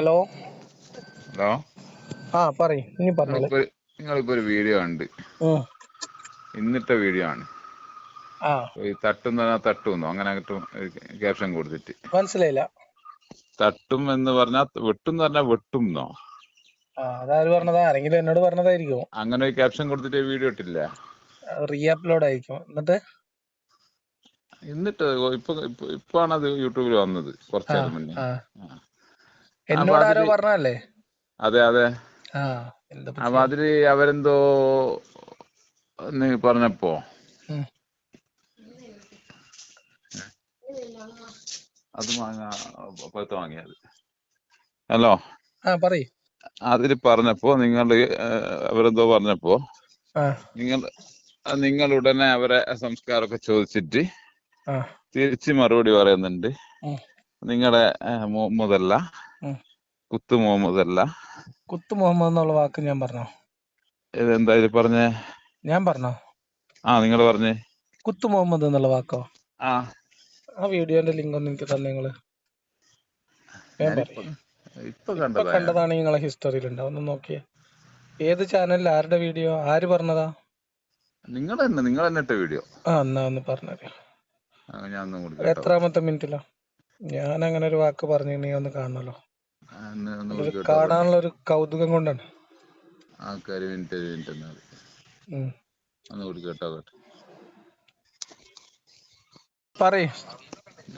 Hello? Hello? ആ പറയ്. ഇനി പറഞ്ഞോളൂ. നിങ്ങളിപ്പോ ഒരു വീഡിയോ ഉണ്ട്. ഇന്നത്തെ വീഡിയോ ആണ്. ഈ തട്ടുന്ന തട്ടുന്നോ? അങ്ങനെ ക്യാപ്ഷൻ കൊടുത്തിട്ട്. മനസ്സിലായില്ല. തട്ടും എന്ന് പറഞ്ഞാ വെട്ടും എന്ന് പറഞ്ഞാൽ വെട്ടുംന്നോ ആ അതാര് പറഞ്ഞതാ? ആരെങ്കിലും എന്നോട് പറഞ്ഞതായിരിക്കും. അങ്ങനെ ഒരു ക്യാപ്ഷൻ കൊടുത്തിട്ട് വീഡിയോ ഇട്ടില്ല റീ അപ്ലോഡ് ആയിരിക്കും. എന്നിട്ട്? എന്നിട്ട് ഇപ്പൊ ഇപ്പൊ ഇപ്പാണ് അത് യൂട്യൂബിൽ വന്നത് കുറച്ചു മുന്നേ. എന്നോട് ആരോ പറഞ്ഞല്ലേ അതെ അതെ. ആ അപ്പൊ അതിൽ അവരെന്തോ നീ പറഞ്ഞപ്പോ. അത് വാങ്ങാ പഴുത്ത വാങ്ങിയത്. ഹലോ? പറയ്. അതിൽ പറഞ്ഞപ്പോ നിങ്ങൾ അവരെന്തോ പറഞ്ഞപ്പോ നിങ്ങൾ നിങ്ങൾ ഉടനെ അവരെ സംസ്കാരമൊക്കെ ചോദിച്ചിട്ട് തിരിച്ച് മറുപടി പറയുന്നുണ്ട്. നിങ്ങളുടെ മുഹമ്മദല്ല ഉം. മുഹമ്മദ് അല്ല. കുത്തു മുഹമ്മദ് എന്നുള്ള വാക്ക് ഞാൻ പറഞ്ഞോ? ഇതെന്താ ഇത് പറഞ്ഞേ? ഞാൻ പറഞ്ഞോ? ആ നിങ്ങൾ പറഞ്ഞേ. കുത്തു മുഹമ്മദ് എന്നുള്ള വാക്കോ? ആ. ആ വീഡിയോന്റെ ലിങ്ക് ഒന്ന് എനിക്ക് തന്നെ നിങ്ങൾ. ഇപ്പൊ കണ്ടതാണ് നിങ്ങളെ ഹിസ്റ്ററിയിൽ ഉണ്ടാവും ഒന്ന് നോക്കിയേ. ഏത് ചാനലിൽ ആരുടെ വീഡിയോ? ആര് പറഞ്ഞതാ? നിങ്ങൾ തന്നെ നിങ്ങൾ തന്നെ ഇട്ട വീഡിയോ. ആ എന്നാ ഒന്ന് കേട്ടോ. എത്രാമത്തെ മിനിറ്റിലാ ഞാൻ അങ്ങനെ ഒരു വാക്ക് പറഞ്ഞു നീ ഒന്ന് കാണണല്ലോ. കാണാനുള്ള ഒരു കൗതുകം കൊണ്ടാണ്. ആ എന്നാൽ ഒന്ന് കൂടി കേട്ടോ കേട്ടോ പറയ്.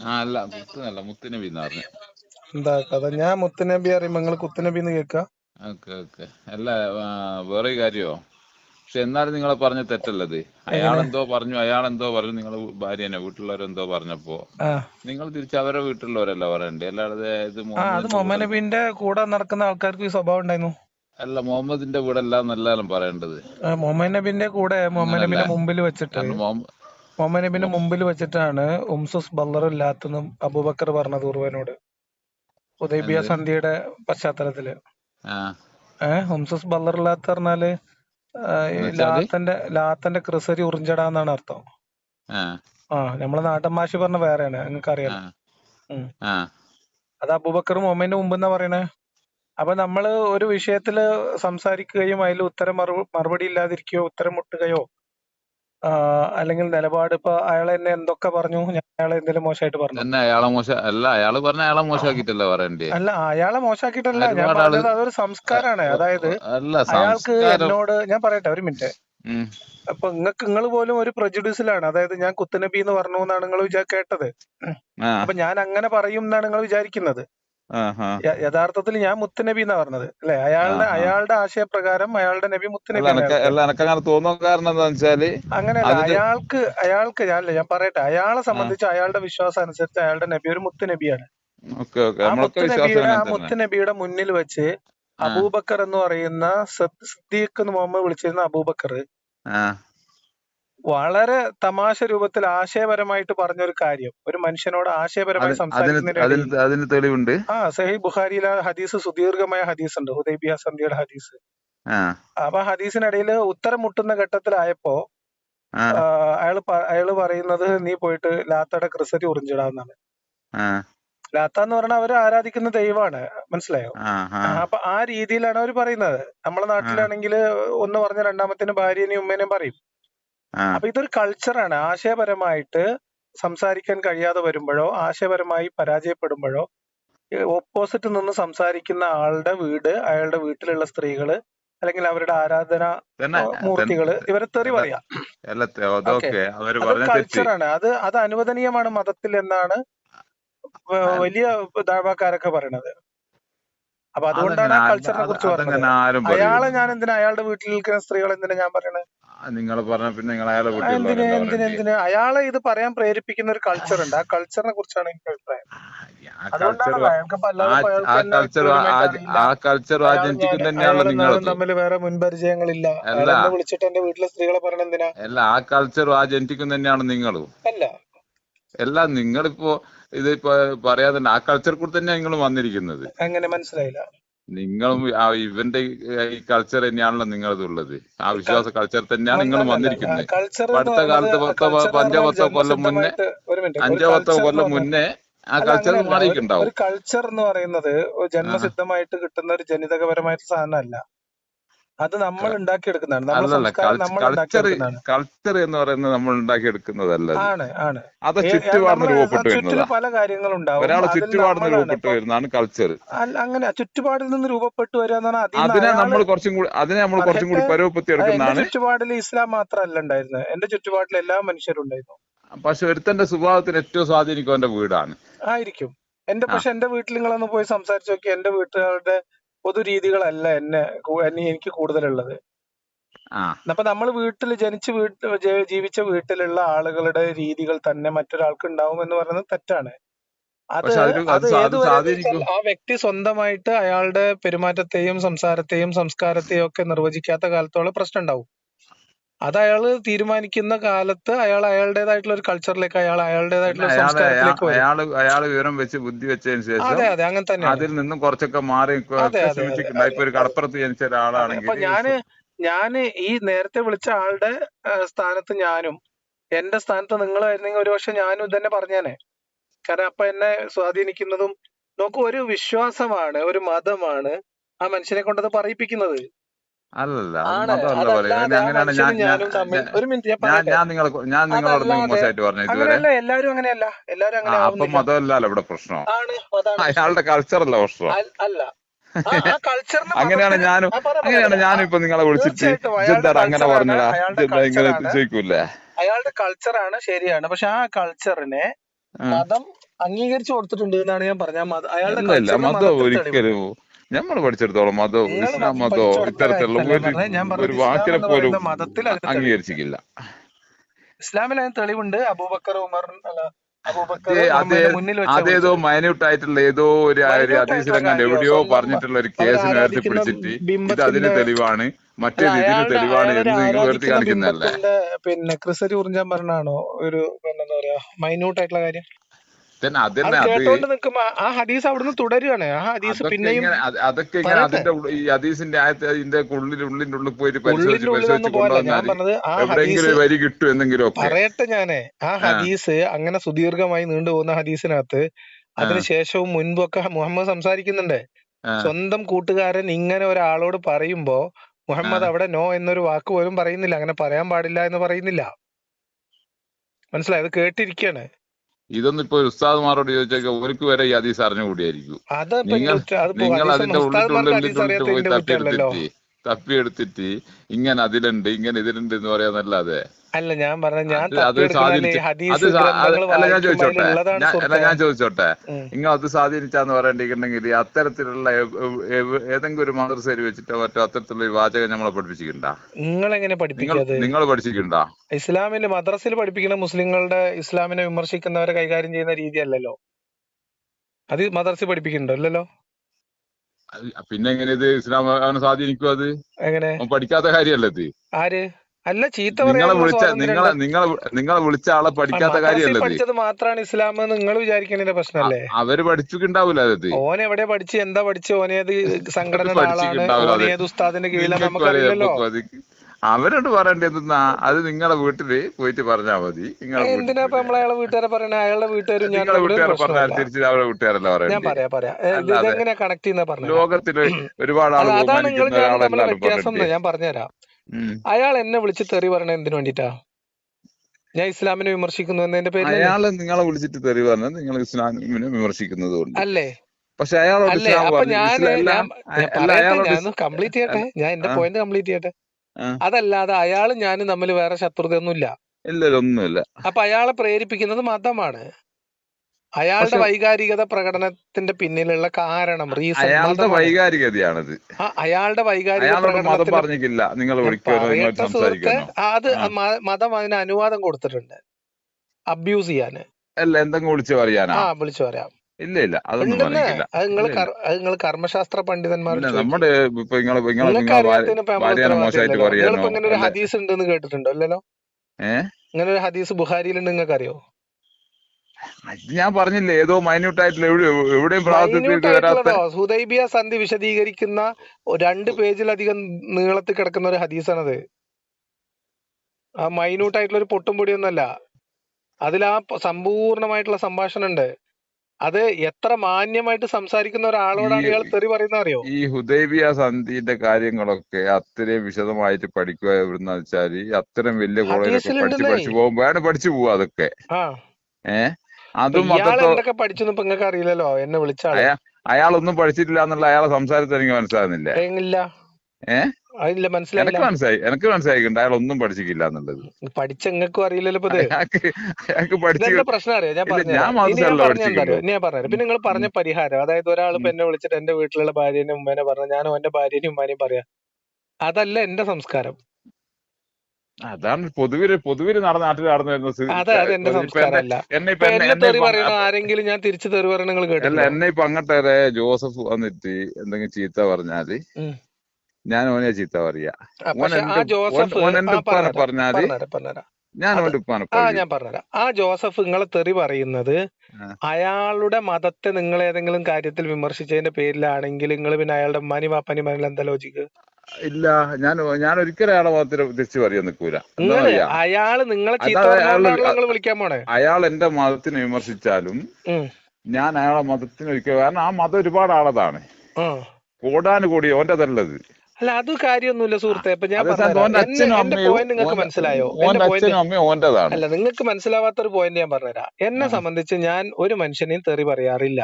ആ അല്ല മുത്തല്ല മുത്തുനബി എന്ന് പറഞ്ഞു. എന്താ കഥ? ഞാൻ മുത്തനബി അറിയുമ്പോ നിങ്ങൾ കുത്തുനബി എന്ന് ഓക്കെ ഓക്കെ. അല്ല വേറെ കാര്യോ? പക്ഷെ എന്നാലും നിങ്ങൾ പറഞ്ഞ തെറ്റല്ലത്. അയാൾ എന്തോ പറഞ്ഞു അയാൾ എന്തോ പറഞ്ഞു നിങ്ങൾ ഭാര്യനെ വീട്ടിലുള്ളവരെന്തോ പറഞ്ഞപ്പോ. നിങ്ങൾ തിരിച്ച് അവരെ വീട്ടിലുള്ളവരല്ല പറയണ്ടേ? അല്ലാതെ ഇത് മുഹമ്മദ് നബീന്റെ കൂടെ നടക്കുന്ന ആൾക്കാർക്ക് ഈ സ്വഭാവം ഉണ്ടായിരുന്നു. അല്ല മുഹമ്മദിന്റെ കൂടെ അല്ല എന്നല്ലാലും പറയേണ്ടത്. മുഹമ്മദ് നബീന്റെ കൂടെ മുഹമ്മദ് നബിന്റെ മുമ്പിൽ വെച്ചിട്ട് മുഹമ്മദ് നബീന്റെ മുമ്പിൽ വെച്ചിട്ടാണ് ഉംസുസ് ബല്ലറില്ലാത്തെന്നും അബൂബക്കർ പറഞ്ഞത് ഉറുവനോട്. ഉദൈബിയ സന്ധ്യയുടെ സന്ധിയുടെ പശ്ചാത്തലത്തിൽ. ഏഹ് ഉംസുസ് ബല്ലറില്ലാത്ത പറഞ്ഞാൽ ലാത്തന്റെ ലാത്തന്റെ ക്രിസരി ഉറിഞ്ചടാന്നാണ് അർത്ഥം. ആ. ആ നമ്മളെ നാട്ടൻ ഭാഷ പറഞ്ഞ വേറെയാണ് നിങ്ങൾക്ക്. ആ. അത് അബൂബക്കർ മുമ്പ് എന്നാ പറയണേ. അപ്പൊ നമ്മൾ ഒരു വിഷയത്തിൽ സംസാരിക്കുകയും അതിൽ ഉത്തരം മറുപടി ഇല്ലാതിരിക്കുകയോ ഉത്തരം മുട്ടുകയോ അല്ലെങ്കിൽ നിലപാട് ഇപ്പൊ അയാൾ എന്നെ എന്തൊക്കെ പറഞ്ഞു? ഞാൻ അയാളെ എന്തെങ്കിലും മോശമായിട്ട് പറഞ്ഞു. എന്നെ അയാളെ മോശം അല്ല അയാൾ പറഞ്ഞ അയാളെ മോശമാക്കിട്ടല്ല പറയണ്ടേ? അല്ല അയാളെ മോശമാക്കിയിട്ടല്ല. ഞാൻ പറഞ്ഞത് അതൊരു സംസ്കാരാണ്. അതായത് അയാൾക്ക് എന്നോട് ഞാൻ പറയട്ടെ ഒരു മിനിറ്റ്. അപ്പൊ നിങ്ങൾക്ക് നിങ്ങൾ പോലും ഒരു പ്രജുഡ്യൂസിലാണ് അതായത് ഞാൻ കുത്തനബി എന്ന് പറഞ്ഞു എന്നാണ് നിങ്ങൾ കേട്ടത്. അപ്പൊ ഞാൻ അങ്ങനെ പറയും എന്നാണ് നിങ്ങൾ വിചാരിക്കുന്നത്. യഥാർത്ഥത്തിൽ ഞാൻ മുത്തുനബി എന്നാ പറഞ്ഞത് അല്ലെ? അയാളുടെ അയാളുടെ ആശയപ്രകാരം അയാളുടെ നബി മുത്തുനബി അല്ല അങ്ങനെ തോന്നാൻ കാരണം വെച്ചാൽ അയാൾക്ക് അയാൾക്ക് ഞാനല്ല ഞാൻ പറയട്ടെ അയാളെ സംബന്ധിച്ച് അയാളുടെ വിശ്വാസം അനുസരിച്ച് അയാളുടെ നബി ഒരു മുത്തുനബിയാണ്. മുത്തുനബിയുടെ മുന്നിൽ വെച്ച് അബൂബക്കർ എന്ന് പറയുന്ന സദ്- സിദ്ദീഖ് എന്ന് മുഹമ്മദ് വിളിച്ചിരുന്ന അബൂബക്കർ വളരെ തമാശ രൂപത്തിൽ ആശയപരമായിട്ട് പറഞ്ഞൊരു കാര്യം. ഒരു മനുഷ്യനോട് ആശയപരമായി സംസാരിക്കുന്ന തെളിവുണ്ട്. ആ സഹി ബുഖാരിയിലെ ഹദീസ് സുദീർഘമായ ഹദീസ് ഉണ്ട് ഹുദൈബിയ സന്ധിയുടെ ഹദീസ്. അപ്പൊ ആ ഹദീസിനിടയിൽ ഉത്തരം മുട്ടുന്ന ഘട്ടത്തിലായപ്പോ അയാൾ അയാൾ പറയുന്നത് നീ പോയിട്ട് ലാത്തയുടെ ക്രിസരി ഉറിഞ്ചിടാന്നാണ്. ലാത്ത എന്ന് പറഞ്ഞാൽ അവർ ആരാധിക്കുന്ന ദൈവമാണ് മനസ്സിലായോ? അപ്പൊ ആ രീതിയിലാണ് അവർ പറയുന്നത്. നമ്മളെ നാട്ടിലാണെങ്കിൽ ഒന്ന് പറഞ്ഞ രണ്ടാമത്തിന് ഭാര്യനെയും ഉമ്മേനെയും പറയും. അപ്പൊ ഇതൊരു കൾച്ചറാണ് ആശയപരമായിട്ട് സംസാരിക്കാൻ കഴിയാതെ വരുമ്പോഴോ ആശയപരമായി പരാജയപ്പെടുമ്പോഴോ ഓപ്പോസിറ്റ് നിന്ന് സംസാരിക്കുന്ന ആളുടെ വീട് അയാളുടെ വീട്ടിലുള്ള സ്ത്രീകൾ അല്ലെങ്കിൽ അവരുടെ ആരാധന മൂർത്തികൾ ഇവരെ തെറി പറയാം. കൾച്ചറാണ് അത് അത് അനുവദനീയമാണ് മതത്തിൽ എന്നാണ് വലിയ ദാഴ്വാക്കാരൊക്കെ പറയണത്. അപ്പൊ അതുകൊണ്ടാണ് ആ കൾച്ചറിനെ കുറിച്ച് പറഞ്ഞത്. അയാളെ ഞാൻ എന്തിനാ അയാളുടെ വീട്ടിൽ നിൽക്കുന്ന സ്ത്രീകൾ എന്തിനാ ഞാൻ പറയണത് നിങ്ങൾ പറഞ്ഞ പിന്നെ നിങ്ങൾ അയാളെ ആ, എന്തിന് വീട്ടിലുള്ളവരല്ല എന്തിന് എന്തിന്? അയാളെ ഇത് പറയാൻ പ്രേരിപ്പിക്കുന്ന ഒരു കൾച്ചർ ഉണ്ട്. ആ കൾച്ചറിനെ കുറിച്ചാണ് എനിക്ക് അഭിപ്രായം. ആ കൾച്ചർ ഇപ്പൊ ആ തന്നെയാണല്ലോ നിങ്ങൾ തമ്മിൽ വേറെ മുൻപരിചയങ്ങളില്ല. വിളിച്ചിട്ട് എന്റെ വീട്ടിലെ സ്ത്രീകളെ പറയണ എന്തിനാ? അല്ല ആ ആ ജനിറ്റിക്കും തന്നെയാണ് നിങ്ങളും. അല്ല. അല്ല നിങ്ങളിപ്പോ ഇതിപ്പോ പറയാതെ ആ കൾച്ചർ കൂടെ തന്നെയാണ് നിങ്ങൾ വന്നിരിക്കുന്നത്. അങ്ങനെ മനസ്സിലായില്ല. നിങ്ങളും ആ ഇവന്റെ ഈ കൾച്ചർ തന്നെയാണല്ലോ നിങ്ങളതുള്ളത് ആ വിശ്വാസ കൾച്ചർ തന്നെയാണ് നിങ്ങൾ വന്നിരിക്കുന്നത്. അടുത്ത കാലത്ത് പത്തോ അഞ്ചോ പത്തോ കൊല്ലം മുന്നേ അഞ്ചോ പത്തോ കൊല്ലം മുന്നേ ആ കൾച്ചർ മാറിയിട്ടുണ്ടാവും. ഒരു കൾച്ചർ എന്ന് പറയുന്നത് ജന്മസിദ്ധമായിട്ട് കിട്ടുന്ന ഒരു ജനിതകപരമായ സാധനമല്ല. അത് നമ്മൾ ഉണ്ടാക്കി ഉണ്ടാക്കിയെടുക്കുന്നതാണ്. നമ്മളെ സംസ്കാരം നമ്മൾ കൾച്ചർ എന്ന് പറയുന്നത് നമ്മൾ ഉണ്ടാക്കിയെടുക്കുന്നതല്ല എടുക്കുന്നതല്ല ആണ് ആണ്. അത് ചുറ്റുപാടിന് രൂപപ്പെട്ടു വരുന്നതാ. പല കാര്യങ്ങളുണ്ടാവും. ഒരാളെ അതിൽ ചുറ്റുപാടിന് രൂപപ്പെട്ടു വരുന്നതാണ് കൾച്ചർ അല്ല അങ്ങനെ ചുറ്റുപാടിൽ നിന്ന് രൂപപ്പെട്ടു നിന്ന് അതിനെ നമ്മൾ കുറച്ചും കൂടി അതിനെ നമ്മൾ കുറച്ചും കൂടി എന്റെ എടുക്കുന്നതാണ് ചുറ്റുപാടിൽ ഇസ്ലാം മാത്രമല്ല ഉണ്ടായിരുന്നത്. എന്റെ ചുറ്റുപാടിൽ എല്ലാ മനുഷ്യരും ഉണ്ടായിരുന്നു. പക്ഷെ ഒരുത്തന്റെ സ്വഭാവത്തിന് ഏറ്റവും സ്വാധീനിക്കും അവന്റെ വീടാണ്. ആയിരിക്കും. എന്റെ പക്ഷെ എന്റെ വീട്ടിൽ നിങ്ങളൊന്ന് പോയി സംസാരിച്ചു നോക്കി എന്റെ വീട്ടുകാരുടെ പൊതു രീതികളല്ല എന്നെ എന്നെ എനിക്ക് കൂടുതലുള്ളത്. ഉള്ളത് അപ്പൊ നമ്മൾ വീട്ടിൽ ജനിച്ച് വീട്ട് ജീവിച്ച വീട്ടിലുള്ള ആളുകളുടെ രീതികൾ തന്നെ മറ്റൊരാൾക്ക് ഉണ്ടാവും എന്ന് പറയുന്നത് തെറ്റാണ്. അത് അത് ഏതുവരെ ആ വ്യക്തി സ്വന്തമായിട്ട് അയാളുടെ പെരുമാറ്റത്തെയും സംസാരത്തെയും സംസ്കാരത്തെയും ഒക്കെ നിർവചിക്കാത്ത കാലത്തോളം പ്രശ്നം ഉണ്ടാവും അത് അയാൾ തീരുമാനിക്കുന്ന കാലത്ത് അയാൾ അയാളുടേതായിട്ടുള്ള ഒരു കൾച്ചറിലേക്ക് അയാൾ അയാളുടേതായിട്ടുള്ള സംസ്കാരത്തിലേക്ക് അയാൾ അയാൾ വിവരം വെച്ച് ബുദ്ധി വെച്ചതിന് ശേഷം അതെ അതെ അങ്ങനെ തന്നെ അതിൽ നിന്നും കുറച്ചൊക്കെ മാറി ഇപ്പൊ ഒരു കടപ്പുറത്ത് ജനിച്ച ഒരാളാണെങ്കിൽ ഞാൻ ഞാൻ ഈ നേരത്തെ വിളിച്ച ആളുടെ സ്ഥാനത്ത് ഞാനും എന്റെ സ്ഥാനത്ത് നിങ്ങളായിരുന്നെങ്കിൽ ഒരുപക്ഷെ ഞാനും ഇതന്നെ പറഞ്ഞേനെ. കാരണം അപ്പൊ എന്നെ സ്വാധീനിക്കുന്നതും നോക്കൂ ഒരു വിശ്വാസമാണ് ഒരു മതമാണ് ആ മനുഷ്യനെ കൊണ്ടത് പറയിപ്പിക്കുന്നത്. അല്ലല്ല ഞാൻ ഞാൻ ഞാൻ ഞാൻ പറയട്ടെ ഞാൻ നിങ്ങൾ ഞാൻ നിങ്ങളോട് മോശമായിട്ട് പറഞ്ഞു ഇതുവരെ. എല്ലാരും അങ്ങനെയല്ല. എല്ലാരും അങ്ങനെ അപ്പൊ മതമല്ലല്ലോ ഇവിടെ പ്രശ്നം. അയാളുടെ കൾച്ചറല്ല പ്രശ്നം. അല്ല. അങ്ങനെയാണ് ഞാനും അങ്ങനെയാണ് ഞാനും ഇപ്പൊ നിങ്ങളെ വിളിച്ചിട്ട് തീർച്ചയായിട്ടും അങ്ങനെ പറഞ്ഞടാ അയാളുടെ ഇജെന്താ ഇങ്ങനെ കൾച്ചറാണ് ചോദിക്കൂലേ? അയാളുടെ കൾച്ചറാണ് ശരിയാണ്. പക്ഷെ ആ കൾച്ചറിനെ മതം അംഗീകരിച്ചു കൊടുത്തിട്ടുണ്ട് എന്നാണ് ഞാൻ പറഞ്ഞത്. അയാളുടെ ഒരിക്കലും നമ്മൾ പഠിച്ചിടത്തോളം മതോ ഇസ്ലാം മതമോ പഠിച്ചു ഇത്തരത്തിലുള്ള ഒരു വാക്കിനെ പോലും അംഗീകരിച്ചിട്ടില്ല ഇസ്ലാമിൽ അതിന് തെളിവുണ്ട്. അബൂബക്കർ ഉമർ അതേതോ മൈനൂട്ടായിട്ടുള്ള മൈന്യൂട്ട് ആയിട്ടുള്ള ഏതോ ഒരു കാര്യമോ എവിടെയോ പറഞ്ഞിട്ടുള്ള ഒരു കേസ് ഉയർത്തി പിടിച്ചിട്ട് ഇത് അതിന് തെളിവാണ്. മറ്റേത് ഇതിന് തെളിവാണ് എന്ന് നിങ്ങൾ ഉയർത്തി കാണിക്കുന്നതല്ലേ? പിന്നെ ക്രിസരി ഉറിഞ്ചാൻ പറഞ്ഞാണോ ഒരു പിന്നെന്താ പറയാ മൈന്യൂട്ട് ആയിട്ടുള്ള കാര്യം? കേട്ടോണ്ട് നിൽക്കുമ്പോ ആ ഹദീസ് അവിടുന്ന് തുടരുകയാണ് ആ ഹദീസ് പിന്നെയും അതൊക്കെ ഇങ്ങനെ പറയട്ടെ. അതിന്റെ ഈ ഹദീസിന്റെ ആയത്തെ ഇതിന്റെ ഉള്ളിൽ ഉള്ളിന്റെ ഉള്ളിൽ പോയിട്ട് പരിശോധിച്ചു പരിശോധിച്ച് ഹദീസ് വരി കിട്ടും എന്തെങ്കിലും പറയട്ടെ ഞാനേ. ആ ഹദീസ് അങ്ങനെ സുദീർഘമായി നീണ്ടുപോകുന്ന ഹദീസിനകത്ത് അതിനുശേഷവും മുൻപൊക്കെ മുഹമ്മദ് സംസാരിക്കുന്നുണ്ട്. സ്വന്തം കൂട്ടുകാരൻ ഇങ്ങനെ ഒരാളോട് പറയുമ്പോ മുഹമ്മദ് അവിടെ നോ എന്നൊരു വാക്ക് പോലും പറയുന്നില്ല. അങ്ങനെ പറയാൻ പാടില്ല എന്ന് പറയുന്നില്ല. മനസ്സിലായത് കേട്ടിരിക്കാണ്. ഇതൊന്നും ഇപ്പൊ ഉസ്താദ്മാരോട് ചോദിച്ചാൽ ഒരുക്ക് വരെ ഈ അതീസ് അറിഞ്ഞുകൂടിയായിരിക്കും. നിങ്ങൾ നിങ്ങൾ അതിന്റെ ഉള്ളിൽ പോയി കുറ്റമല്ലല്ലോ തപ്പിയെടുത്തിട്ട് ഇങ്ങനെ അതിലുണ്ട് ഇങ്ങനെ ഇതിലുണ്ട് എന്ന് പറയാന്നല്ലാതെ അല്ല ഞാൻ പറഞ്ഞ ഞാൻ അത് അല്ല ഞാൻ ചോദിച്ചോട്ടെ. അല്ല ഞാൻ ചോദിച്ചോട്ടെ. ഇങ്ങ അത് സ്വാധീനിച്ചാന്ന് പറയേണ്ടിട്ടുണ്ടെങ്കിൽ അത്തരത്തിലുള്ള ഏതെങ്കിലും ഒരു മദ്രസയിൽ വെച്ചിട്ടോ മറ്റോ അത്തരത്തിലുള്ള വാചകം നമ്മളെ പഠിപ്പിച്ചിട്ടുണ്ട? നിങ്ങൾ എങ്ങനെ പഠിപ്പിക്കാത് നിങ്ങൾ പഠിച്ചിട്ടുണ്ട? ഇസ്ലാമിൽ മദ്രസയിൽ പഠിപ്പിക്കുന്ന മുസ്ലിങ്ങളുടെ ഇസ്ലാമിനെ വിമർശിക്കുന്നവരെ കൈകാര്യം ചെയ്യുന്ന രീതിയല്ലല്ലോ? അത് മദ്രസയിൽ പഠിപ്പിക്കുന്നുണ്ടോ? അല്ലല്ലോ പിന്നെ എങ്ങനെ ഇത് ഇസ്ലാം അവനെ സ്വാധീനിക്കും അത്? എങ്ങനെ? പഠിക്കാത്ത കാര്യമല്ലേ ഇത്? ആര്? അല്ല ചീത്ത നിങ്ങളെ വിളിച്ച നിങ്ങളെ നിങ്ങളെ നിങ്ങളെ വിളിച്ച ആളെ പഠിക്കാത്ത കാര്യമല്ലേ പഠിച്ചത് മാത്രമാണ് ഇസ്ലാം നിങ്ങൾ വിചാരിക്കുന്നതിന്റെ പ്രശ്നമല്ലേ? അവർ പഠിച്ചിട്ടുണ്ടാവൂല അത്. ഓൻ എവിടെ പഠിച്ചു എന്താ പഠിച്ചു ഓനേത് സംഘടന ആളാണ് ഏത് ഉസ്താദിന്റെ കീഴിലാണ് നമുക്കറിയില്ലല്ലോ അവരോട് പറയണ്ട എന്തെന്നാ? അത് നിങ്ങളെ വീട്ടിൽ പോയിട്ട് പറഞ്ഞാ മതി. എന്തിനാ ഇപ്പൊ നമ്മൾ അയാളെ വീട്ടുകാരെ പറയണേ? അയാളുടെ വീട്ടുകാരും നിങ്ങളെ വീട്ടുകാരെ പറഞ്ഞാൽ പ്രശ്നമില്ല. തിരിച്ച് അവരുടെ വീട്ടുകാരല്ല ഞാൻ പറയാ പറയാ. ഇത് അല്ലാതെ ഇതെങ്ങനെയാ കണക്ട് ചെയ്യുന്ന പറഞ്ഞുതരാം ലോകത്തിൽ ഒരുപാട് അതാണ് നിങ്ങൾ വ്യത്യാസം ഞാൻ പറഞ്ഞുതരാം. അയാൾ എന്നെ വിളിച്ച് തെറി പറഞ്ഞ എന്തിനു വേണ്ടിട്ടാ ഞാൻ ഇസ്ലാമിനെ വിമർശിക്കുന്നു എന്നതിന്റെ പേരിൽ അയാൾ നിങ്ങളെ വിളിച്ചിട്ട് തെറി പറഞ്ഞത് നിങ്ങൾ ഇസ്ലാമിനെ വിമർശിക്കുന്നത് കൊണ്ട്. അല്ലേ? പക്ഷെ അയാളോട് അപ്പൊ പറഞ്ഞു ഞാൻ കംപ്ലീറ്റ് ചെയ്യട്ടെ? ഞാൻ എന്റെ പോയിന്റ് കംപ്ലീറ്റ് ചെയ്യട്ടെ. അതല്ലാതെ അയാളും ഞാനും തമ്മിൽ വേറെ ശത്രുതയൊന്നുമില്ല. ഇല്ല ഒന്നുമില്ല. അപ്പൊ അയാളെ പ്രേരിപ്പിക്കുന്നത് മതമാണ്. അയാളുടെ വൈകാരികത പ്രകടനത്തിന്റെ പിന്നിലുള്ള കാരണം റീസൺ അയാളുടെ വൈകാരികതയാണത്. അയാളുടെ വൈകാരിക നിങ്ങൾ സുഹൃത്തെ അത് മതം അതിന് അനുവാദം കൊടുത്തിട്ടുണ്ട്. അബ്യൂസ് ചെയ്യാന്. അല്ല എന്തെങ്കിലും വിളിച്ചു പറയാനാ? ആ വിളിച്ചു പറയാം. ഇല്ല ഇല്ല. അതൊന്നും പറഞ്ഞിട്ടില്ല അത് നിങ്ങൾ കർമ്മശാസ്ത്ര ചോദിക്കും. നമ്മുടെ ഇപ്പൊ നിങ്ങളെ നിങ്ങളെ മോശമായിട്ട് പറയാനോ ഇങ്ങനെ ഒരു ഹദീസ് ഉണ്ടെന്ന് കേട്ടിട്ടുണ്ടോ? അല്ലല്ലോ ഏ? ഇങ്ങനെ ഒരു ഹദീസ് ബുഹാരിയിലുണ്ട് നിങ്ങൾക്ക് അറിയോ ഞാൻ പറഞ്ഞില്ലേ ഏതോ മൈന്യൂട്ട് ആയിട്ടുള്ള എവിടെയും പ്രാർത്ഥിച്ചിട്ട് സന്ധി വിശദീകരിക്കുന്ന രണ്ട് പേജിലധികം നീളത്തിൽ കിടക്കുന്ന ഒരു ഹദീസാണത്. ആ മൈന്യൂട്ട് ആയിട്ടുള്ള ഒരു പൊട്ടും പൊടിയൊന്നല്ല അതിൽ ആ സമ്പൂർണമായിട്ടുള്ള സംഭാഷണം ഉണ്ട് അത് എത്ര മാന്യമായിട്ട് സംസാരിക്കുന്ന ഒരാളോടാണ് ഇയാൾ തെറി പറയുന്നത് അറിയോ? ഈ ഹുദൈബിയ സന്ധിന്റെ കാര്യങ്ങളൊക്കെ അത്രയും വിശദമായിട്ട് പഠിക്കുക എവിടുന്ന വെച്ചാൽ അത്രയും വലിയ കോളേജിലൊക്കെ പഠിച്ച് പഠിച്ചു പോകുമ്പോഴാണ് പഠിച്ചു പോവുക അതൊക്കെ. ആ. ഏ? അപ്പൊ അതും എന്തൊക്കെ പഠിച്ചു നിങ്ങൾക്ക് അറിയില്ലല്ലോ? എന്നെ വിളിച്ച അയാൾ ഒന്നും അയാളൊന്നും പഠിച്ചിട്ടില്ല എന്നുള്ള അയാളെ സംസാരത്തിൽ എനിക്ക് മനസ്സിലാകുന്നില്ല ഏ? അതില്ല മനസ്സിലായി എനിക്ക് മനസ്സിലായി എനിക്ക് മനസ്സിലായിട്ടുണ്ട് അയാൾ ഒന്നും പഠിച്ചിട്ടില്ല എന്നുള്ളത്. പഠിച്ച എങ്ങൾക്കും അറിയില്ലല്ലോ അയാൾക്ക് പഠിച്ചു പ്രശ്നം അറിയാം? ഞാൻ പറഞ്ഞു ഞാൻ പറഞ്ഞ പിന്നെ നിങ്ങൾ പറഞ്ഞ പരിഹാരം അതായത് ഒരാൾ ഇപ്പൊ എന്നെ വിളിച്ചിട്ട് എന്റെ വീട്ടിലുള്ള ഭാര്യനും ഉമ്മേനെ പറഞ്ഞു ഞാനും എന്റെ ഭാര്യനെയും ഉമ്മാനെയും പറയാം. അതല്ല എന്റെ സംസ്കാരം. അതാണ് പൊതുവിൽ പൊതുവിൽ നടന്ന നാട്ടിൽ നടന്നു വരുന്ന ആരെങ്കിലും ഞാൻ തിരിച്ചു തെറി പറയണ നിങ്ങൾ എന്നെ ഇപ്പൊ അങ്ങോട്ട് ജോസഫ് വന്നിട്ട് എന്തെങ്കിലും ചീത്ത പറഞ്ഞാൽ. ഞാൻ ഓനെ ചീത്ത പറയാ. ഉപ്പാനെ പറഞ്ഞാൽ ഞാൻ ഓന്റെ ഉപ്പാനെ ആ ഞാൻ പറഞ്ഞുതരാം ആ ജോസഫ് നിങ്ങളെ തെറി പറയുന്നത് അയാളുടെ മതത്തെ നിങ്ങൾ ഏതെങ്കിലും കാര്യത്തിൽ വിമർശിച്ചതിന്റെ പേരിലാണെങ്കിൽ നിങ്ങൾ പിന്നെ അയാളുടെ മനി വാപ്പനി മനിൽ എന്താ ലോജിക്ക് ഇല്ല ഞാൻ ഞാൻ ഒരിക്കലും അയാളെ ഭാഗത്തിൽ തിരിച്ചു പറയാൻ നിൽക്കൂല. അയാൾ നിങ്ങളെ വിളിക്കാൻ പോണേ. അയാൾ എന്റെ മതത്തിനെ വിമർശിച്ചാലും ഞാൻ അയാളെ മതത്തിന് ഒരിക്കലും കാരണം ആ മതം ഒരുപാട് ആളതാണ്. കോടാനുകൂടി ഓന്റെ അതല്ലത്. അല്ല അത് കാര്യമൊന്നുമില്ല സുഹൃത്തെ. ഇപ്പൊ ഞാൻ പോയിന്റ് നിങ്ങൾക്ക് മനസ്സിലായോ? അല്ല നിങ്ങൾക്ക് മനസ്സിലാവാത്തൊരു പോയിന്റ് ഞാൻ പറഞ്ഞുതരാം. എന്നെ സംബന്ധിച്ച് ഞാൻ ഒരു മനുഷ്യനെയും തെറി പറയാറില്ല.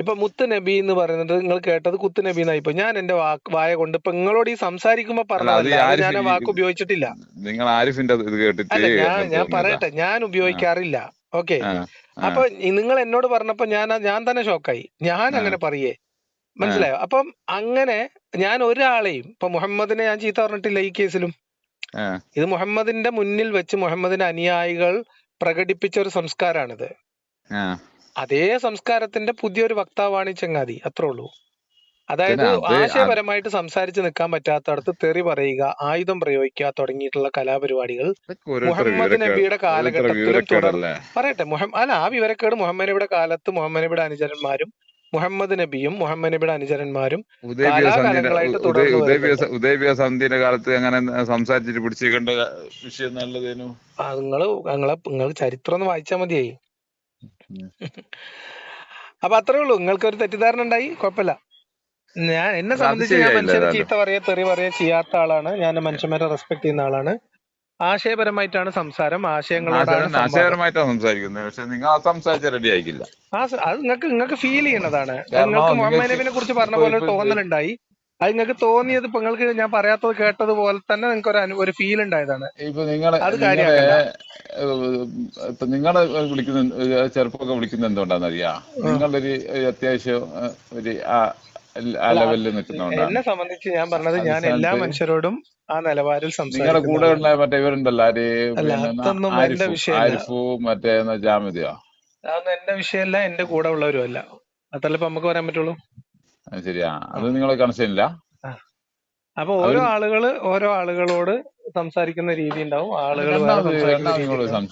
ഇപ്പൊ മുത്ത് നബി എന്ന് പറയുന്നത് നിങ്ങൾ കേട്ടത് കുത്ത് നബി എന്നായി ഇപ്പൊ ഞാൻ എന്റെ വാക്ക് വായ കൊണ്ട് ഇപ്പൊ നിങ്ങളോട് ഈ സംസാരിക്കുമ്പോ പറഞ്ഞു പറഞ്ഞതല്ല. ഞാൻ ആ വാക്ക് ഉപയോഗിച്ചിട്ടില്ല. നിങ്ങൾ ആരിഫിന്റെ ഇത് കേട്ടിട്ട് ഞാൻ പറയട്ടെ. ഞാൻ ഉപയോഗിക്കാറില്ല. ഓക്കെ. അപ്പൊ നിങ്ങൾ എന്നോട് പറഞ്ഞപ്പോ ഞാൻ ഞാൻ തന്നെ ഷോക്കായി ഞാൻ അങ്ങനെ പറയേ. മനസ്സിലായോ? അപ്പം അങ്ങനെ ഞാൻ ഒരാളെയും ഇപ്പൊ മുഹമ്മദിനെ ഞാൻ ചീത്ത പറഞ്ഞിട്ടില്ല ഈ കേസിലും. ഇത് മുഹമ്മദിന്റെ മുന്നിൽ വെച്ച് മുഹമ്മദിന്റെ അനുയായികൾ പ്രകടിപ്പിച്ച ഒരു സംസ്കാരമാണിത് അതേ സംസ്കാരത്തിന്റെ പുതിയൊരു വക്താവാണ് ഈ ചങ്ങാതി. അത്രേ ഉള്ളൂ. അതായത് ആശയപരമായിട്ട് സംസാരിച്ച് നിൽക്കാൻ പറ്റാത്തടത്ത് തെറി പറയുക ആയുധം പ്രയോഗിക്കുക തുടങ്ങിയിട്ടുള്ള കലാപരിപാടികൾ മുഹമ്മദ് നബിയുടെ കാലഘട്ടത്തിലും തുടർ പറയട്ടെ മുഹമ്മ അല്ല ആ വിവരക്കേട് മുഹമ്മദ് നബിയുടെ കാലത്ത് മുഹമ്മദ് നബിയുടെ അനുചരന്മാരും മുഹമ്മദ് നബിയും മുഹമ്മദ് നബിയുടെ അനുചരന്മാരും ഉദയവ്യ സന്ധ്യയുടെ കാലാകാലങ്ങളായിട്ട് ഉദയ തുടർന്നു ഉദയബിയ വരുന്നുണ്ട് ഉദയബിയ സന്ധ്യയുടെ കാലത്ത് അങ്ങനെ സംസാരിച്ചിട്ട് പിടിച്ചേക്കേണ്ട വിഷയം നല്ലതേനു. ആ നിങ്ങൾ നിങ്ങൾ ചരിത്രം ഒന്ന് വായിച്ചാൽ മതിയായി. അപ്പൊ അത്രേ ഉള്ളൂ. നിങ്ങൾക്ക് ഒരു തെറ്റിദ്ധാരണ ഉണ്ടായി? കുഴപ്പമില്ല. ഞാൻ എന്നെ സംബന്ധിച്ച് ഞാൻ മനുഷ്യരെ ചീത്ത പറയാ തെറി പറയാ ചെയ്യാത്ത ആളാണ്. ഞാൻ മനുഷ്യന്മാരെ റെസ്പെക്ട് ചെയ്യുന്ന ആളാണ്. ആശയപരമായിട്ടാണ് സംസാരം. ആശയങ്ങളോടാണ് ആശയപരമായിട്ടാണ് സംസാരിക്കുന്നത്. പക്ഷെ നിങ്ങൾ ആ സംസാരിച്ച റെഡി ആയിക്കില്ല. ആ അത് നിങ്ങൾക്ക് നിങ്ങൾക്ക് ഫീൽ ചെയ്യണതാണ് നിങ്ങൾക്ക് മുഹമ്മദ് കുറിച്ച് പറഞ്ഞ പോലെ തോന്നലുണ്ടായി. അത് നിങ്ങൾക്ക് തോന്നിയത് ഇപ്പൊ നിങ്ങൾക്ക് ഞാൻ പറയാത്തത് കേട്ടത് പോലെ തന്നെ നിങ്ങൾക്ക് ഒരു ഒരു ഫീൽ ഉണ്ടായതാണ്. ഇപ്പൊ നിങ്ങളെ അത് ഇപ്പൊ നിങ്ങളെ വിളിക്കുന്ന ചെറുപ്പൊക്കെ ചെറുപ്പമൊക്കെ വിളിക്കുന്നത് എന്തുകൊണ്ടാന്നറിയാ ആ. നിങ്ങളൊരു ഒരു അത്യാവശ്യം ഒരു ഒരു ആ എന്നെ സംബന്ധിച്ച് ഞാൻ പറഞ്ഞത് ഞാൻ എല്ലാ മനുഷ്യരോടും ആ നിലവാരിൽ നിങ്ങളുടെ കൂടെ ഉള്ള മറ്റേ ഇവരുണ്ടല്ലോ ആര് അതൊന്നും എന്റെ വിഷയമല്ല. ആരിഫു മറ്റേ എന്നാ അതൊന്നും എന്റെ വിഷയമല്ല എന്റെ കൂടെ ഉള്ളവരും അല്ല. അതല്ലേ ഇപ്പൊ നമുക്ക് പറയാൻ പറ്റുള്ളൂ? അത് ശരിയാ. അത് നിങ്ങളെ കണക്ഷൻ ഇല്ല അപ്പൊ ഓരോ ആളുകൾ ഓരോ ആളുകളോട് സംസാരിക്കുന്ന രീതി ഉണ്ടാവും. ആളുകൾ വേറെ രണ്ടാമത് സംസാരിക്കുന്ന രണ്ടാമത് രീതി നിങ്ങളൊരു സംശയം.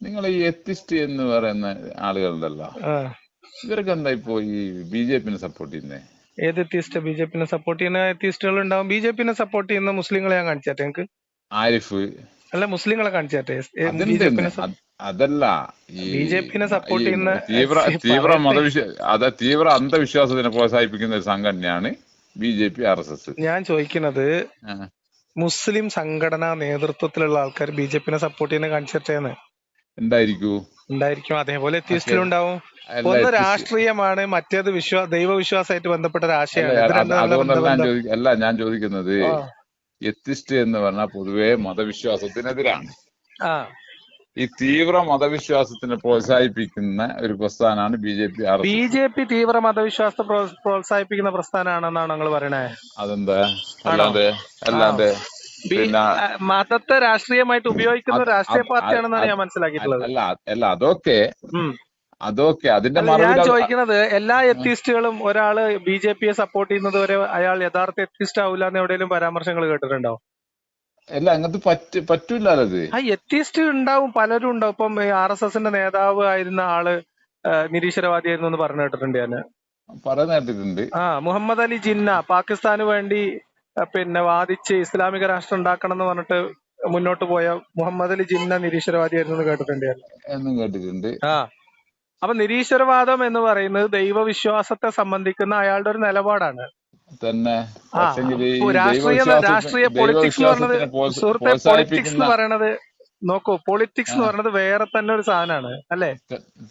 നിങ്ങൾ ഈ എത്തിസ്റ്റ് എന്ന് പറയുന്ന ആളുകളുണ്ടല്ലോ. ആ. ഇവരൊക്കെ എന്താ ഇപ്പോ ഈ ബി ജെ പിനെ സപ്പോർട്ട് ചെയ്യുന്നേ? ഏത് എത്തിസ്റ്റ് ബി ജെ പിനെ സപ്പോർട്ട് ചെയ്യുന്ന എത്തിസ്റ്റുകൾ ഉണ്ടാവും ബി ജെ പിനെ സപ്പോർട്ട് ചെയ്യുന്ന മുസ്ലിങ്ങളെ ഞാൻ കാണിച്ചാട്ടെ എനിക്ക് ആരിഫ്? അല്ല മുസ്ലിങ്ങളെ കാണിച്ചാട്ടെ അതല്ല ബി ജെ പിനെ സപ്പോർട്ട് ചെയ്യുന്ന തീവ്ര തീവ്ര മതവിശ്വാസ മതവിശ്വ അത് തീവ്ര അന്ധവിശ്വാസത്തിനെ പ്രോത്സാഹിപ്പിക്കുന്ന ഒരു സംഘടനയാണ് B J P R S S. ഞാൻ ചോദിക്കുന്നത് മുസ്ലിം സംഘടനാ നേതൃത്വത്തിലുള്ള ആൾക്കാർ ബി ജെ പിനെ സപ്പോർട്ട് ചെയ്യുന്ന കാണിച്ചിട്ടേന്ന്. എന്തായിരിക്കൂ? ഉണ്ടായിരിക്കും. അതേപോലെ പക്ഷേ എത്തിസ്റ്റിലും ഉണ്ടാവും ഒന്ന് രാഷ്ട്രീയമാണ് മറ്റേത് വിശ്വാ ദൈവവിശ്വാസമായിട്ട് ബന്ധപ്പെട്ട ഒരു ആശയമാണ്. അല്ല ഞാൻ ചോദിക്കുന്നത് എത്തിസ്റ്റ് എന്ന് പറഞ്ഞാൽ പൊതുവെ മതവിശ്വാസത്തിനെതിരാണ്. ഈ തീവ്ര മതവിശ്വാസത്തിനെ പ്രോത്സാഹിപ്പിക്കുന്ന ഒരു പ്രസ്ഥാനമാണ് B J P B J P തീവ്ര മതവിശ്വാസത്തെ പ്രോത്സാഹിപ്പിക്കുന്ന പ്രസ്ഥാനമാണെന്നാണ് നിങ്ങൾ പറയണേ. അതെന്താ? അല്ലാതെ ബി പിന്നെ മതത്തെ രാഷ്ട്രീയമായിട്ട് ഉപയോഗിക്കുന്ന രാഷ്ട്രീയ പാർട്ടിയാണെന്നാണ് ഞാൻ മനസ്സിലാക്കിയിട്ടുള്ളത്. അല്ല അല്ല അതൊക്കെ അതൊക്കെ അതിന്റെ ഞാൻ ചോദിക്കുന്നത് എല്ലാ എത്തിസ്റ്റുകളും ഒരാൾ ബി ജെ പിയെ സപ്പോർട്ട് ചെയ്യുന്നത് വരെ അയാൾ യഥാർത്ഥ എത്തിസ്റ്റ് ആവില്ല എന്ന് എവിടെയെങ്കിലും പരാമർശങ്ങൾ കേട്ടിട്ടുണ്ടോ? അല്ല അങ്ങനത്തെ പറ്റ അത് ആ എത്തിസ്റ്റ് ഉണ്ടാവും പലരും ഉണ്ടാവും. ഇപ്പം ആർ എസ് എസിന്റെ നേതാവ് ആയിരുന്ന ആൾ നിരീശ്വരവാദി ആയിരുന്നു എന്ന് പറഞ്ഞു കേട്ടിട്ടുണ്ട് ഞാൻ. പറയുന്ന കേട്ടിട്ടുണ്ട്. ആ മുഹമ്മദ് അലി ജിന്ന പാകിസ്ഥാന് വേണ്ടി പിന്നെ വാദിച്ച് ഇസ്ലാമിക രാഷ്ട്രം ഉണ്ടാക്കണം എന്ന് പറഞ്ഞിട്ട് മുന്നോട്ട് പോയ മുഹമ്മദ് അലി ജിന്ന നിരീശ്വരവാദിയായിരുന്നു എന്ന് കേട്ടിട്ടുണ്ട് എന്നും കേട്ടിട്ടുണ്ട്. ആ. അപ്പൊ നിരീശ്വരവാദം എന്ന് പറയുന്നത് ദൈവവിശ്വാസത്തെ സംബന്ധിക്കുന്ന അയാളുടെ ഒരു നിലപാടാണ്. തന്നെ. രാഷ്ട്രീയ രാഷ്ട്രീയ പൊളിറ്റിക്സ് എന്ന് പറയുന്നത് സുഹൃത്തെ പൊളിറ്റിക്സ് എന്ന് പറയണത് നോക്കൂ പൊളിറ്റിക്സ് എന്ന് പറഞ്ഞത് പറയുന്നത് വേറെ തന്നെ ഒരു സാധനമാണ് അല്ലേ?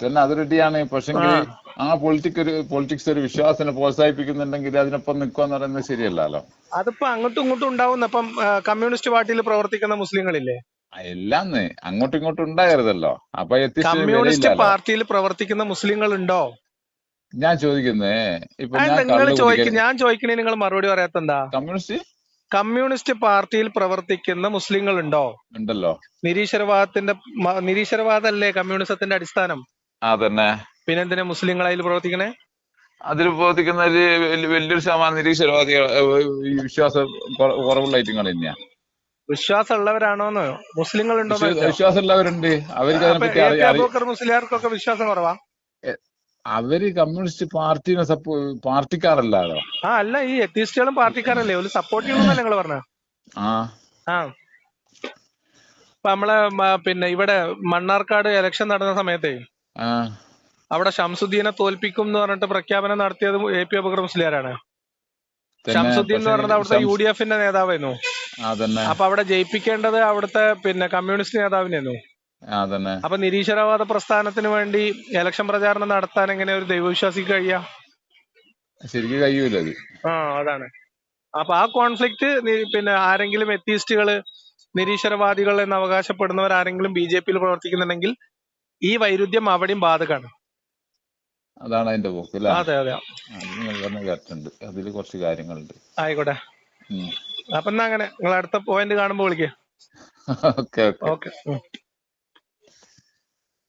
തന്നെ അത് റെഡിയാണ് പക്ഷെങ്കിൽ ആ. പൊളിറ്റിക് ഒരു പൊളിറ്റിക്സ് ഒരു വിശ്വാസത്തിനെ പ്രോത്സാഹിപ്പിക്കുന്നുണ്ടെങ്കിൽ അതിനൊപ്പം നിൽക്കുക പറയുന്നത് ശരിയല്ലല്ലോ. അതിപ്പോ അങ്ങോട്ടും ഇങ്ങോട്ടും ഉണ്ടാവുന്ന ഇപ്പം കമ്മ്യൂണിസ്റ്റ് പാർട്ടിയിൽ പ്രവർത്തിക്കുന്ന മുസ്ലിങ്ങളില്ലേ? എല്ലാന്ന്. അങ്ങോട്ടും ഇങ്ങോട്ടും ഉണ്ടാകരുതല്ലോ. അപ്പൊ കമ്മ്യൂണിസ്റ്റ് പാർട്ടിയിൽ പ്രവർത്തിക്കുന്ന മുസ്ലിങ്ങൾ ഉണ്ടോ ഞാൻ ചോദിക്കുന്നേ ഇപ്പൊ ഞാൻ നിങ്ങൾ ചോദിക്കും ഞാൻ ചോദിക്കണേ നിങ്ങൾ മറുപടി പറയാത്ത എന്താ കമ്മ്യൂണിസ്റ്റ്? കമ്മ്യൂണിസ്റ്റ് പാർട്ടിയിൽ പ്രവർത്തിക്കുന്ന മുസ്ലിങ്ങൾ ഉണ്ടോ ഉണ്ടല്ലോ. നിരീശ്വരവാദത്തിന്റെ നിരീശ്വരവാദല്ലേ കമ്മ്യൂണിസത്തിന്റെ അടിസ്ഥാനം? അതന്നെ. പിന്നെ എന്തിനാ മുസ്ലിങ്ങൾ അതിൽ പ്രവർത്തിക്കണേ? അതിൽ പ്രവർത്തിക്കുന്ന ഒരു വലിയൊരു ശതമാനം നിരീശ്വരവാദികൾ വിശ്വാസ കുറവുള്ള തന്നെയാ. വിശ്വാസമുള്ളവരാണോന്ന്? മുസ്ലിങ്ങൾ ഉണ്ടോ വിശ്വ- വിശ്വാസമുള്ളവരുണ്ട്. അവർക്ക് മുസ്ലിയാർക്കൊക്കെ വിശ്വാസം കുറവാ? അവർ കമ്മ്യൂണിസ്റ്റ് പാർട്ടിനെ സപ്പോ പാർട്ടിക്കാരല്ലാലോ ആ അല്ല ഈ എത്തിസ്റ്റുകളും പാർട്ടിക്കാരല്ലേ? ഒരു സപ്പോർട്ട് ചെയ്യണമെന്നല്ലേ നിങ്ങൾ പറഞ്ഞ? ആ. ആ. ഇപ്പൊ നമ്മളെ പിന്നെ ഇവിടെ മണ്ണാർക്കാട് ഇലക്ഷൻ നടന്ന സമയത്തെ അവിടെ ഷംസുദ്ദീനെ തോൽപ്പിക്കും എന്ന് പറഞ്ഞിട്ട് പ്രഖ്യാപനം നടത്തിയത് എ പി അബക്കർ മുസ്ലിയാരാണ്. ഷംസുദ്ദീൻ എന്ന് പറഞ്ഞത് അവിടുത്തെ യു ഡി എഫിന്റെ നേതാവായിരുന്നു. അപ്പൊ അവിടെ ജയിപ്പിക്കേണ്ടത് അവിടുത്തെ പിന്നെ കമ്മ്യൂണിസ്റ്റ് നേതാവിനായിരുന്നു അപ്പൊ നിരീശ്വരവാദ പ്രസ്ഥാനത്തിന് വേണ്ടി ഇലക്ഷൻ പ്രചാരണം നടത്താൻ എങ്ങനെ ഒരു ദൈവവിശ്വാസിക്ക് കഴിയാ? ശരിക്കും കഴിയൂല ആ അതാണ്. അപ്പൊ ആ കോൺഫ്ലിക്റ്റ് പിന്നെ ആരെങ്കിലും എത്തിയിസ്റ്റുകൾ നിരീശ്വരവാദികൾ എന്ന് അവകാശപ്പെടുന്നവർ ആരെങ്കിലും ബി ജെ പിയിൽ പ്രവർത്തിക്കുന്നുണ്ടെങ്കിൽ ഈ വൈരുദ്ധ്യം അവിടെയും ബാധകമാണ്. അതാണ് അതിന്റെ പോക്ക് അതെ അതെ. അതിൽ കുറച്ച് കാര്യങ്ങളുണ്ട്. ആയിക്കോട്ടെ. അപ്പൊ എന്നാ അങ്ങനെ നിങ്ങൾ അടുത്ത പോയിന്റ് കാണുമ്പോ വിളിക്കേ. Okay okay